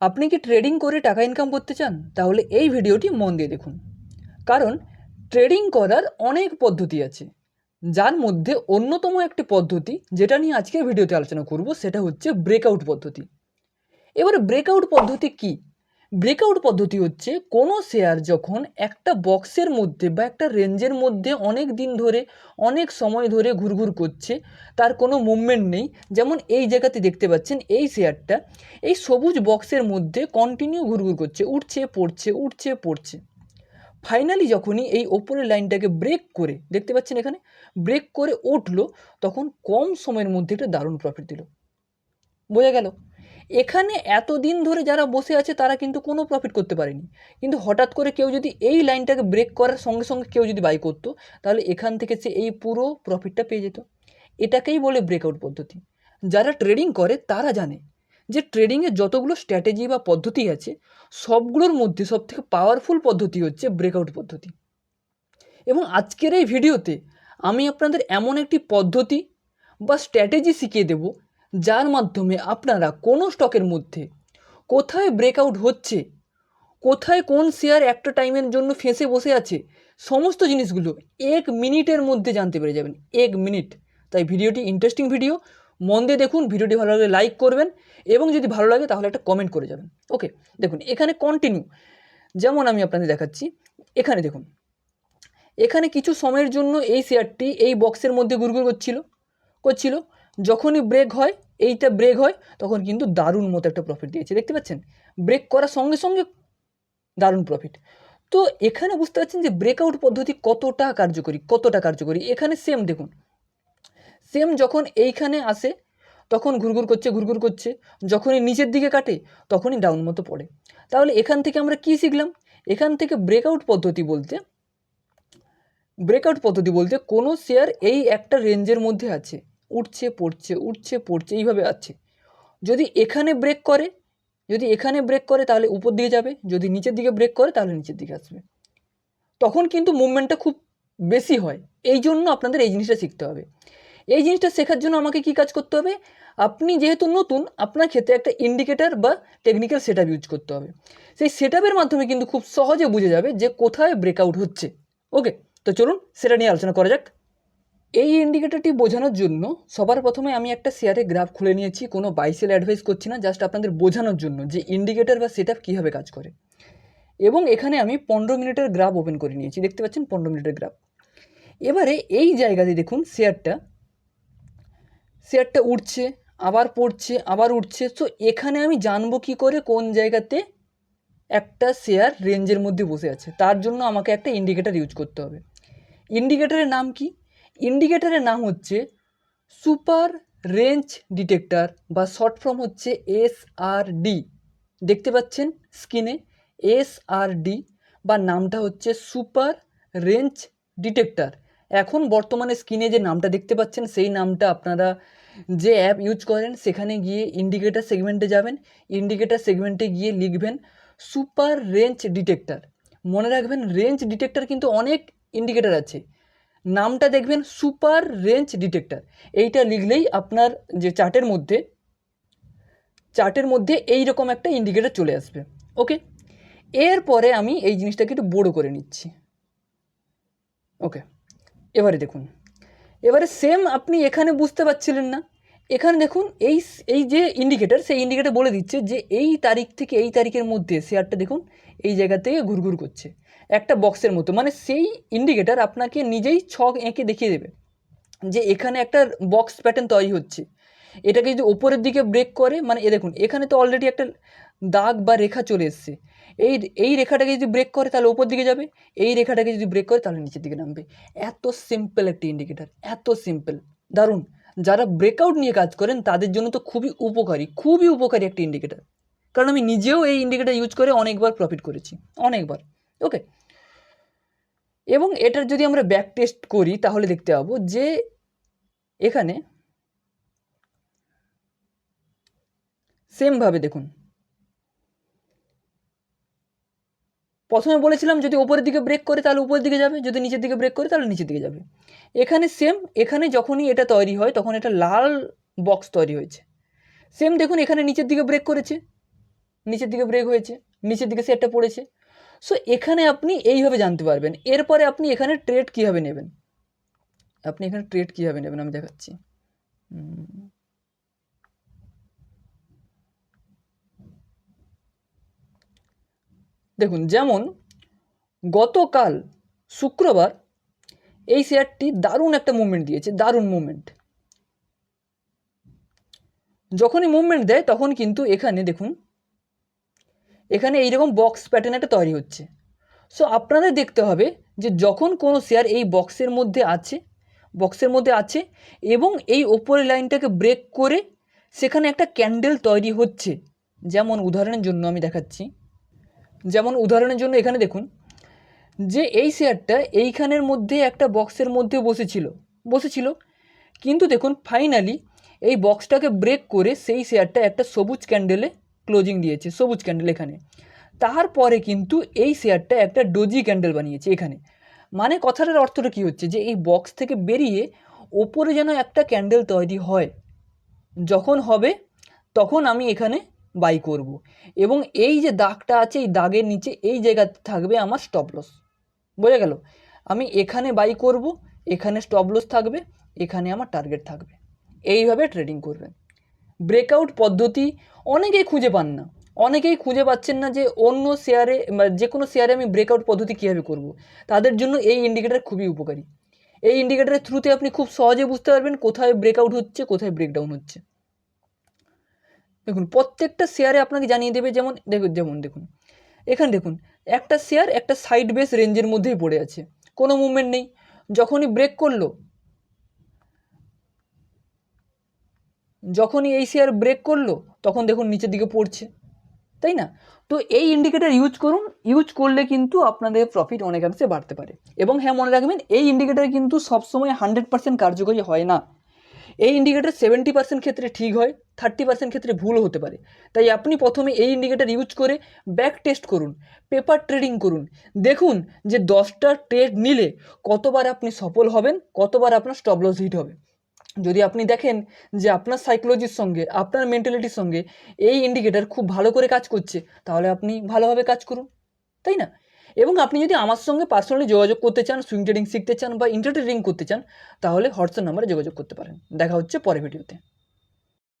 আপনি কি ট্রেডিং করে টাকা ইনকাম করতে চান? তাহলে এই ভিডিওটি মন দিয়ে দেখুন। কারণ ট্রেডিং করার অনেক পদ্ধতি আছে। যার মধ্যে অন্যতম একটি পদ্ধতি যেটা নিয়ে আজকের ভিডিওতে আলোচনা করব, সেটা হচ্ছে ব্রেকআউট পদ্ধতি। এবার ব্রেকআউট পদ্ধতি কি? ব্রেকআউট পদ্ধতি হচ্ছে কোনো শেয়ার যখন একটা বক্সের মধ্যে বা একটা রেঞ্জের মধ্যে অনেক দিন ধরে, অনেক সময় ধরে ঘুরঘুর করছে, তার কোনো মুভমেন্ট নেই। যেমন এই জায়গাতে দেখতে পাচ্ছেন এই শেয়ারটা, এই সবুজ বক্সের মধ্যে কন্টিনিউ ঘুরঘুর করছে, উঠছে, পড়ছে উঠছে, পড়ছে। ফাইনালি যখনই এই ওপরের লাইনটাকে ব্রেক করে, দেখতে পাচ্ছেন এখানে? ব্রেক করে উঠল, তখন কম সময়ের মধ্যে একটা দারুণ প্রফিট দিল। বোঝা গেল? এখানে এতদিন ধরে যারা বসে আছে, তারা কিন্তু কোনো প্রফিট করতে পারেনি। কিন্তু হঠাৎ করে কেউ যদি এই লাইনটাকে ব্রেক করার সঙ্গে সঙ্গে কেউ যদি বাই করতো, তাহলে এখান থেকে সে এই পুরো প্রফিটটা পেয়ে যেত। এটাকেই বলে ব্রেকআউট পদ্ধতি। যারা ট্রেডিং করে, তারা জানে যে ট্রেডিংয়ে যতগুলো স্ট্র্যাটেজি বা পদ্ধতি আছে, সবগুলোর মধ্যে সবথেকে পাওয়ারফুল পদ্ধতি হচ্ছে ব্রেকআউট পদ্ধতি। এবং আজকের এই ভিডিওতে আমি আপনাদের এমন একটি পদ্ধতি বা স্ট্র্যাটেজি শিখিয়ে দেব যার মাধ্যমে আপনারা কোনো স্টকের মধ্যে কোথায় ব্রেকআউট হচ্ছে, কোথায় কোন শেয়ার একটা টাইমের জন্য ফেঁসে বসে আছে, সমস্ত জিনিসগুলো এক মিনিটের মধ্যে জানতে পেরে যাবেন, এক মিনিট। তাই ভিডিওটি ইন্টারেস্টিং ভিডিও মন দিয়ে দেখুন, ভিডিওটি ভালো লাগলে লাইক করবেন এবং যদি ভালো লাগে তাহলে একটা কমেন্ট করে যাবেন। ওকে দেখুন, এখানে কন্টিনিউ যেমন আমি আপনাদের দেখাচ্ছি, এখানে দেখুন, এখানে কিছু সময়ের জন্য এই শেয়ারটি এই বক্সের মধ্যে ঘুরঘুর করছিল করছিল। যখনই ব্রেক হয়, এইটা ব্রেক হয়, তখন কিন্তু দারুণ মতো একটা প্রফিট দিয়েছে। দেখতে পাচ্ছেন? ব্রেক করার সঙ্গে সঙ্গে দারুণ প্রফিট তো এখানে বুঝতে পারছেন যে ব্রেকআউট পদ্ধতি কতটা কার্যকরী কতটা কার্যকরী? এখানে সেম দেখুন। সেম যখন এইখানে আসে, তখন ঘুরঘুর করছে ঘুরঘুর করছে। যখনই নিচের দিকে কাটে, তখনই ডাউন মতো পড়ে। তাহলে এখান থেকে আমরা কি শিখলাম? এখান থেকে ব্রেকআউট পদ্ধতি বলতে ব্রেকআউট পদ্ধতি বলতে কোনো শেয়ার এই একটা রেঞ্জের মধ্যে আছে। উঠছে পড়ছে উঠছে পড়ছে, এইভাবে আছে যদি এখানে ব্রেক করে, যদি এখানে ব্রেক করে, তাহলে উপর দিকে যাবে। যদি নিচের দিকে ব্রেক করে, তাহলে নিচের দিকে আসবে। তখন কিন্তু মুভমেন্টটা খুব বেশি হয়। এই জন্য আপনাদের এই জিনিসটা শিখতে হবে। এই জিনিসটা শেখার জন্য আমাকে কী কাজ করতে হবে? আপনি যেহেতু নতুন, আপনার ক্ষেত্রে একটা ইন্ডিকেটার বা টেকনিক্যাল সেট ইউজ করতে হবে। সেই সেট মাধ্যমে কিন্তু খুব সহজে বুঝে যাবে যে কোথায় ব্রেকআউট হচ্ছে। ওকে তো চলুন, সেটা নিয়ে আলোচনা করা যাক। এই ইন্ডিকেটরটি বোঝানোর জন্য সবার প্রথমে আমি একটা শেয়ারে গ্রাফ খুলে নিয়েছি, কোনো বাইসেল অ্যাডভাইস করছি না জাস্ট আপনাদের বোঝানোর জন্য যে ইন্ডিকেটর বা সেট আপ কীভাবে কাজ করে। এবং এখানে আমি পনেরো মিনিটের গ্রাফ ওপেন করে নিয়েছি, দেখতে পাচ্ছেন পনেরো মিনিটের গ্রাফ এবারে এই জায়গাতে দেখুন শেয়ারটা শেয়ারটা উঠছে, আবার পড়ছে, আবার উঠছে। তো এখানে আমি জানব কী করে কোন জায়গাতে একটা শেয়ার রেঞ্জের মধ্যে বসে আছে। তার জন্য আমাকে একটা ইন্ডিকেটার ইউজ করতে হবে। ইন্ডিকেটারের নাম কি? ইন্ডিকেটারের নাম হচ্ছে সুপার রেঞ্জ ডিটেক্টর বা শর্ট ফর্ম হচ্ছে এস আর ডি দেখতে পাচ্ছেন স্ক্রিনে এস আর ডি বা নামটা হচ্ছে সুপার রেঞ্জ ডিটেক্টর এখন বর্তমানে স্ক্রিনে যে নামটা দেখতে পাচ্ছেন, সেই নামটা আপনারা যে অ্যাপ ইউজ করেন, সেখানে গিয়ে ইন্ডিকেটার সেগমেন্টে যাবেন। ইন্ডিকেটার সেগমেন্টে গিয়ে লিখবেন সুপার রেঞ্জ ডিটেক্টর মনে রাখবেন রেঞ্জ ডিটেক্টর কিন্তু অনেক ইন্ডিকেটার আছে। নামটা দেখবেন সুপার রেঞ্জ ডিটেক্টর। এইটা লিখলেই আপনার যে চার্টের মধ্যে চার্টের মধ্যে এই রকম একটা ইন্ডিকেটার চলে আসবে। ওকে এরপরে আমি এই জিনিসটাকে একটু বড়ো করে নিচ্ছি। ওকে এবারে দেখুন। এবারে সেম আপনি এখানে বুঝতে পারছিলেন না। এখানে দেখুন, এই এই যে ইন্ডিকেটার সেই ইন্ডিকেটার বলে দিচ্ছে যে এই তারিখ থেকে এই তারিখের মধ্যে শেয়ারটা দেখুন, এই জায়গা থেকে ঘুরঘুর করছে। একটা বক্সের মতো। মানে সেই ইন্ডিকেটার আপনাকে নিজেই ছক এঁকে দেখিয়ে দেবে যে এখানে একটা বক্স প্যাটার্ন তৈরি হচ্ছে। এটাকে যদি ওপরের দিকে ব্রেক করে মানে এ দেখুন, এখানে তো অলরেডি একটা দাগ বা রেখা চলে এসছে। এই এই রেখাটাকে যদি ব্রেক করে, তাহলে ওপর দিকে যাবে। এই রেখাটাকে যদি ব্রেক করে, তাহলে নিচের দিকে নামবে। এত সিম্পল একটি ইন্ডিকেটার এত সিম্পল দারুণ। যারা ব্রেকআউট নিয়ে কাজ করেন, তাদের জন্য তো খুবই উপকারী খুবই উপকারী একটি ইন্ডিকেটার কারণ আমি নিজেও এই ইন্ডিকেটার ইউজ করে অনেকবার প্রফিট করেছি, অনেকবার। ওকে এবং এটার যদি আমরা ব্যাক টেস্ট করি, তাহলে দেখতে পাবো যে এখানে সেমভাবে দেখুন। প্রথমে বলেছিলাম যদি ওপরের দিকে ব্রেক করে, তাহলে উপরের দিকে যাবে। যদি নিচের দিকে ব্রেক করে, তাহলে নিচের দিকে যাবে। এখানে সেম এখানে যখনই এটা তৈরি হয়, তখন এটা লাল বক্স তৈরি হয়েছে। সেম দেখুন, এখানে নিচের দিকে ব্রেক করেছে। নিচের দিকে ব্রেক হয়েছে। নিচের দিকে শেয়ারটা পড়েছে। সো এখানে আপনি এইভাবে জানতে পারবেন। এরপরে আপনি এখানে ট্রেড কীভাবে নেবেন? আপনি এখানে ট্রেড কীভাবে নেবেন? আমি দেখাচ্ছি। দেখুন, যেমন গতকাল শুক্রবার এই শেয়ারটি দারুণ একটা মুভমেন্ট দিয়েছে, দারুণ মুভমেন্ট যখনই মুভমেন্ট দেয়, তখন কিন্তু এখানে দেখুন এখানে এইরকম বক্স প্যাটার্ন একটা তৈরি হচ্ছে। সো আপনাদের দেখতে হবে যে যখন কোনো শেয়ার এই বক্সের মধ্যে আছে বক্সের মধ্যে আছে এবং এই ওপরের লাইনটাকে ব্রেক করে সেখানে একটা ক্যান্ডেল তৈরি হচ্ছে। যেমন উদাহরণের জন্য আমি দেখাচ্ছি। যেমন উদাহরণের জন্য এখানে দেখুন যে এই শেয়ারটা এইখানের মধ্যে একটা বক্সের মধ্যে বসেছিল বসেছিল। কিন্তু দেখুন ফাইনালি এই বক্সটাকে ব্রেক করে সেই শেয়ারটা একটা সবুজ ক্যান্ডেলে ক্লোজিং দিয়েছে, সবুজ ক্যান্ডেল এখানে। তারপরে কিন্তু এই শেয়ারটা একটা ডোজি ক্যান্ডেল বানিয়েছে এখানে। মানে কথাটার অর্থটা কী হচ্ছে যে, এই বক্স থেকে বেরিয়ে ওপরে যেন একটা ক্যান্ডেল তৈরি হয়। যখন হবে, তখন আমি এখানে বাই করব। এবং এই যে দাগটা আছে, এই দাগের নিচে এই জায়গাতে থাকবে আমার স্টপ লস বোঝা গেল? আমি এখানে বাই করব, এখানে স্টপ লস থাকবে, এখানে আমার টার্গেট থাকবে। এইভাবে ট্রেডিং করবেন। ব্রেকআউট পদ্ধতি অনেকেই খুঁজে পান না। অনেকেই খুঁজে পাচ্ছেন না যে অন্য শেয়ারে যে কোনো শেয়ারে আমি ব্রেকআউট পদ্ধতি কীভাবে করব। তাদের জন্য এই ইন্ডিকেটার খুবই উপকারী। এই ইন্ডিকেটারের থ্রুতে আপনি খুব সহজে বুঝতে পারবেন কোথায় ব্রেকআউট হচ্ছে, কোথায় ব্রেকডাউন হচ্ছে। দেখুন, প্রত্যেকটা শেয়ারে আপনাকে জানিয়ে দেবে যেমন, দেখুন যেমন, দেখুন। এখানে দেখুন, একটা শেয়ার একটা সাইড বেস রেঞ্জের মধ্যেই পড়ে আছে। কোনো মুভমেন্ট নেই। যখনই ব্রেক করল যখনই এই শেয়ার ব্রেক করল, তখন দেখুন নিচের দিকে পড়ছে, তাই না? তো এই ইন্ডিকেটার ইউজ করুন ইউজ করলে কিন্তু আপনাদের প্রফিট অনেকাংশে বাড়তে পারে। এবং হ্যাঁ মনে রাখবেন, এই ইন্ডিকেটার কিন্তু সবসময় হান্ড্রেড পার্সেন্ট কার্যকরী হয় না। এই ইন্ডিকেটার সেভেন্টি পার্সেন্ট ক্ষেত্রে ঠিক হয় থার্টি পার্সেন্ট ক্ষেত্রে ভুল হতে পারে। তাই আপনি প্রথমে এই ইন্ডিকেটার ইউজ করে ব্যাক টেস্ট করুন পেপার ট্রেডিং করুন। দেখুন যে দশটা ট্রেড নিলে কতবার আপনি সফল হবেন, কতবার আপনার স্টপ লস হিট হবে। যদি আপনি দেখেন যে আপনার সাইকোলজির সঙ্গে, আপনার মেন্টালিটির সঙ্গে এই ইন্ডিকেটার খুব ভালো করে কাজ করছে, তাহলে আপনি ভালোভাবে কাজ করুন, তাই না? এবং আপনি যদি আমার সঙ্গে পার্সোনালি যোগাযোগ করতে চান সুইং ট্রেডিং শিখতে চান বা ইন্টার ট্রেডিং করতে চান, তাহলে হোয়াটসঅ্যাপ নাম্বারে যোগাযোগ করতে পারেন। দেখা হচ্ছে পরে ভিডিওতে